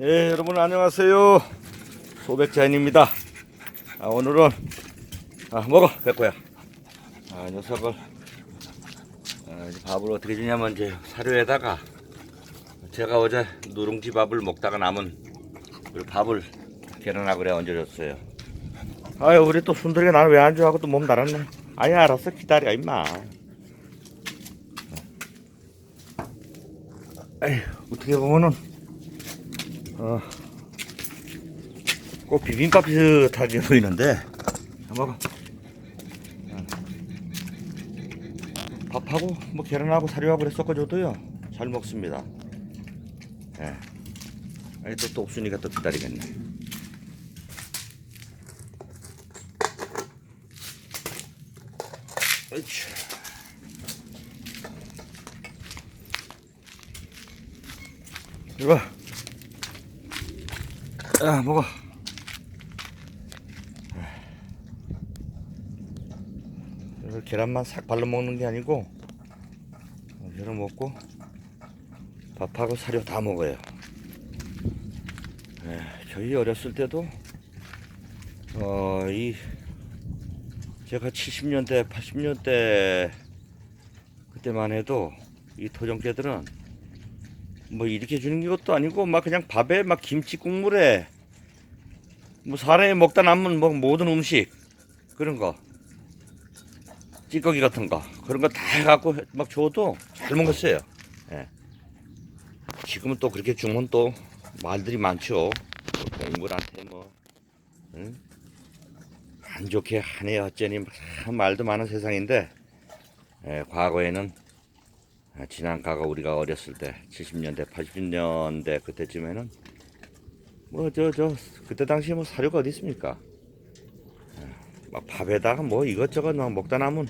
예, 여러분 안녕하세요. 소백자인입니다. 아, 오늘은 아, 먹어, 백호야. 아, 녀석을 아, 밥을 어떻게 주냐면 이제 사료에다가 제가 어제 누룽지 밥을 먹다가 남은 그 밥을 계란하고 그래 얹어줬어요. 아유, 우리 또 순돌이가 나는 왜 안 좋아하고 또몸 달았네. 아니, 알았어. 기다려, 임마. 에휴, 어떻게 보면은 어, 꼭 비빔밥 비슷하게 보이는데 한번. 어. 밥하고 뭐 계란하고 사료하고 그래 섞어줘도요 잘 먹습니다. 예. 아니 또, 또 없으니까 또 기다리겠네. 으쌰. 이거 야 먹어. 이거 계란만 싹 발라 먹는 게 아니고 어, 계란 먹고 밥하고 사료 다 먹어요. 예, 저희 어렸을 때도 어, 이 제가 70년대 80년대 그때만 해도 이 토종개들은 뭐 이렇게 주는 것도 아니고 막 그냥 밥에 막 김치 국물에 뭐 사람이 먹다 남은 뭐 모든 음식 그런 거 찌꺼기 같은 거 그런 거 다 해갖고 막 줘도 잘 먹었어요. 예. 지금은 또 그렇게 주면 또 말들이 많죠. 뭐 동물한테 뭐 응? 안 좋게 하네 어쩌니 참 말도 많은 세상인데 예, 과거에는 아, 지난 과거 우리가 어렸을 때 70년대 80년대 그때쯤에는 뭐 저 저 그때 당시에 뭐 사료가 어디 있습니까? 아, 막 밥에다가 뭐 이것저것 막 먹다 남은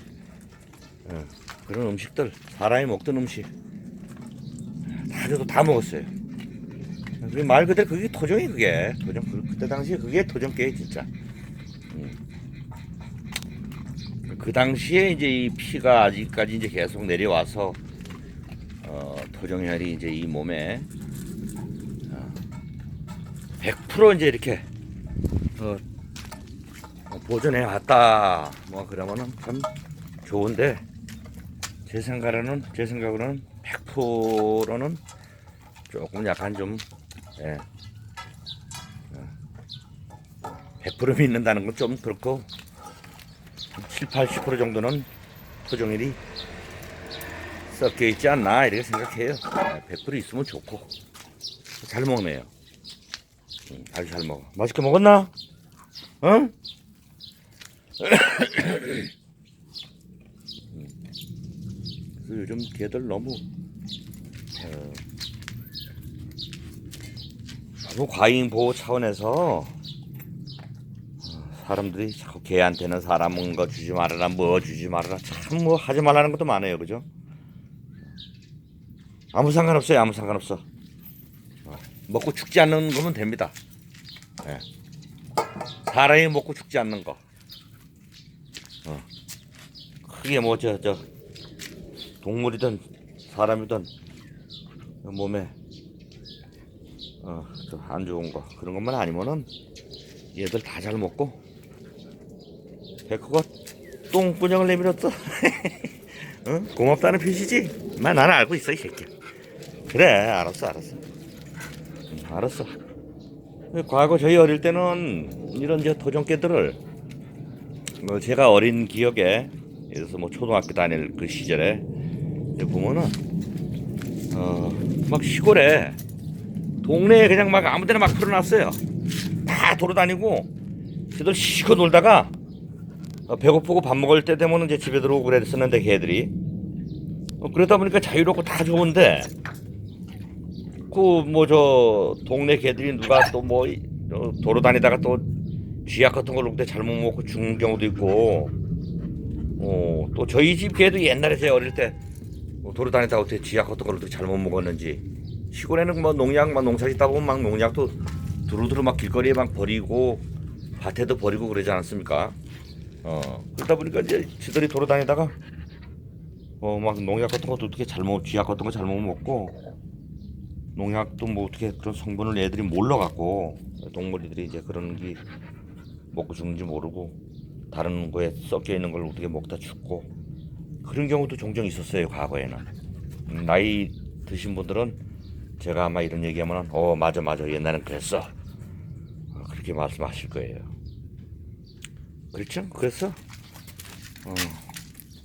어, 그런 음식들 사람이 먹던 음식 다 줘도 다 먹었어요. 그게 말 그대로 그게 토종이 그게 토종 그, 그때 당시에 그게 토종깨 진짜. 음. 그 당시에 이제 이 피가 아직까지 이제 계속 내려와서 어, 토종혈이 이제 이 몸에 어, 100% 이제 이렇게 어, 어, 보존해 왔다. 뭐 그러면은 참 좋은데 제 생각으로는 제 생각으로는 100%는 조금 약간 좀 예. 어, 100% 믿는다는 건 좀 그렇고 7, 80% 정도는 토종일이 섞여 있지 않나 이렇게 생각해요. 100% 있으면 좋고 잘 먹네요. 음, 아주 잘 먹어. 맛있게 먹었나? 응? 음. 그 요즘 개들 너무 어, 너무 과잉 보호 차원에서 어, 사람들이 자꾸 개한테는 사람 먹는 거 주지 말아라 뭐 주지 말아라 참 뭐 하지 말라는 것도 많아요 그죠? 아무 상관없어요. 아무 상관없어. 어, 먹고 죽지 않는 거면 됩니다. 예. 사람이 먹고 죽지 않는 거. 어. 크게 뭐 저 저 동물이든 사람이든 몸에 어 안 좋은 거 그런 것만 아니면은 얘들 다 잘 먹고 백호가 똥구녕을 내밀었어. 어? 고맙다는 표시지? 마 나는 알고 있어 이 새끼. 그래 알았어 알았어. 응, 알았어. 과거 저희 어릴 때는 이런 저 토종개들을 뭐 제가 어린 기억에 예를 들어서 뭐 초등학교 다닐 그 시절에 이제 보면은 어 막 시골에 동네에 그냥 막 아무데나 막 풀어놨어요. 다 돌아다니고 걔들 시고 놀다가 어, 배고프고 밥 먹을 때 되면 이제 집에 들어오고 그랬었는데 걔들이 어, 그러다 보니까 자유롭고 다 좋은데 그 뭐 저 동네 개들이 누가 또 뭐 도로 다니다가 또 쥐약 같은 걸로 그때 잘못 먹고 죽는 경우도 있고 어, 또 저희 집 개도 옛날에 제 어릴 때뭐 도로 다니다가 어떻게 쥐약 같은 걸로 잘못 먹었는지 시골에는 뭐 농약 막 농사 짓다 보면 막 농약도 두루두루 막 길거리에 막 버리고 밭에도 버리고 그러지 않았습니까? 어 그러다 보니까 이제 지들이 돌아다니다가 어 막 농약 같은 것도 어떻게 잘못 쥐약 같은 거 잘못 먹고 농약도 뭐 어떻게 그런 성분을 애들이 몰라갖고 동물들이 이제 그런 게 먹고 죽는지 모르고 다른 거에 섞여 있는 걸 어떻게 먹다 죽고 그런 경우도 종종 있었어요 과거에는. 음, 나이 드신 분들은 제가 아마 이런 얘기하면 어 맞아 맞아. 옛날엔 그랬어. 어, 그렇게 말씀하실 거예요. 그렇죠? 그래서 어,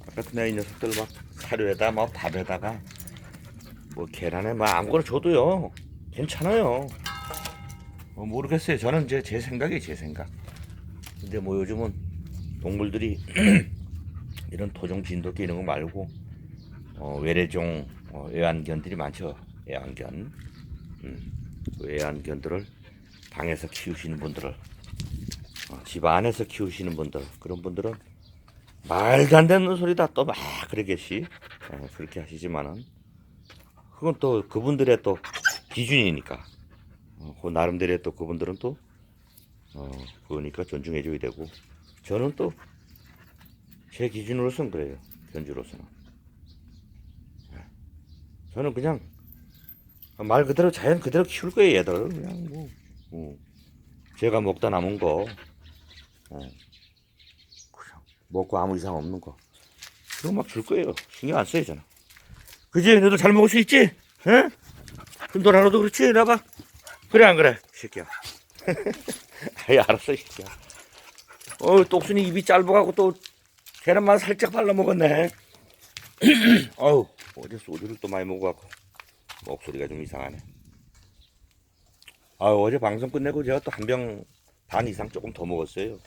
아까 내가 이 녀석들 막 사료에다 막 밥에다가 뭐 계란에 뭐 아무거나 줘도요. 괜찮아요. 어, 모르겠어요. 저는 이제 제 생각이 제 생각. 근데 뭐 요즘은 동물들이 이런 토종 진돗개 이런 거 말고 어, 외래종 어, 애완견들이 많죠. 애완견. 음, 그 애완견들을 방에서 키우시는 분들을 어, 집 안에서 키우시는 분들 그런 분들은 말도 안 되는 소리다 또 막 그러겠지 어, 그렇게 하시지만은 그건 또 그분들의 또 기준이니까. 어, 그 나름대로의 또 그분들은 또 어, 그러니까 존중해줘야 되고. 저는 또 제 기준으로서는 그래요 견주로서는. 예. 저는 그냥 말 그대로 자연 그대로 키울 거예요 얘들. 그냥 뭐 어. 제가 먹다 남은 거. 어. 먹고 아무 이상 없는 거. 그거 막 줄 거예요. 신경 안 써요 저는 그지? 너도 잘 먹을 수 있지? 에? 금돈 하나도 그렇지? 나봐. 그래 안 그래? 이 새끼야. 아이 알았어 이 새끼야. 어 똑순이 입이 짧아가고 또 계란만 살짝 발라 먹었네. 어우 어제 소주를 또 많이 먹어갖고 목소리가 좀 이상하네. 아 어제 방송 끝내고 제가 또 한 병 반 이상 조금 더 먹었어요.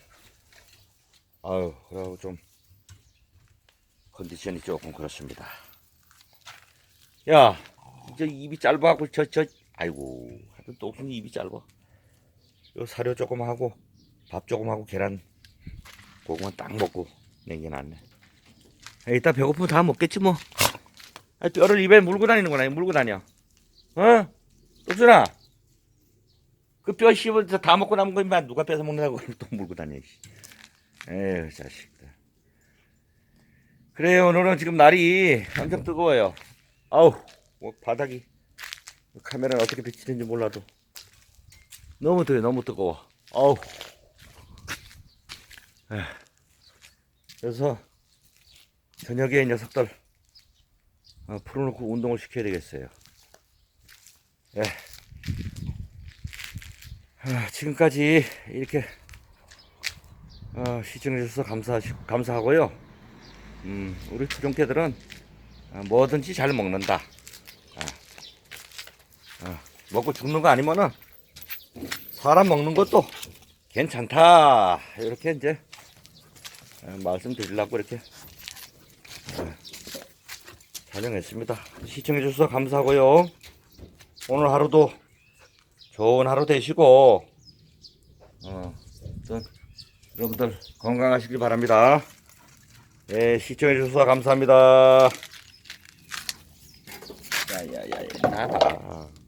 아유 그래고 좀 컨디션이 조금 그렇습니다 야 이제 입이 짧아갖고 저 저 아이고 하여튼 똑순이 입이 짧아. 요 사료 조금 하고 밥 조금 하고 계란 고구마 딱 먹고 남겨놨네. 아, 이따 배고프면 다 먹겠지 뭐. 아, 뼈를 입에 물고 다니는구나 물고 다녀. 어? 똑순아. 그뼈 씹을 때다 먹고 남은 거 임마 누가 뺏어 먹는다고 또 물고 다녀 씨. 에휴 자식들. 그래요 오늘은 지금 날이 엄청 뜨거워요 아우 뭐 바닥이 카메라는 어떻게 비치는지 몰라도. 너무 뜨거 너무 뜨거워. 아우. 에휴. 그래서 저녁에 이 녀석들 어, 풀어놓고 운동을 시켜야 되겠어요. 예. 아, 지금까지 이렇게 어, 시청해주셔서 감사, 감사하고요. 음, 우리 투종개들은 아, 뭐든지 잘 먹는다. 아, 아, 먹고 죽는 거 아니면은 사람 먹는 것도 괜찮다. 이렇게 이제 아, 말씀드리려고 이렇게 아, 촬영했습니다. 시청해 주셔서 감사하고요. 오늘 하루도 좋은 하루 되시고 어, 또 여러분들 건강하시길 바랍니다. 예, 시청해 주셔서 감사합니다 야야야 나가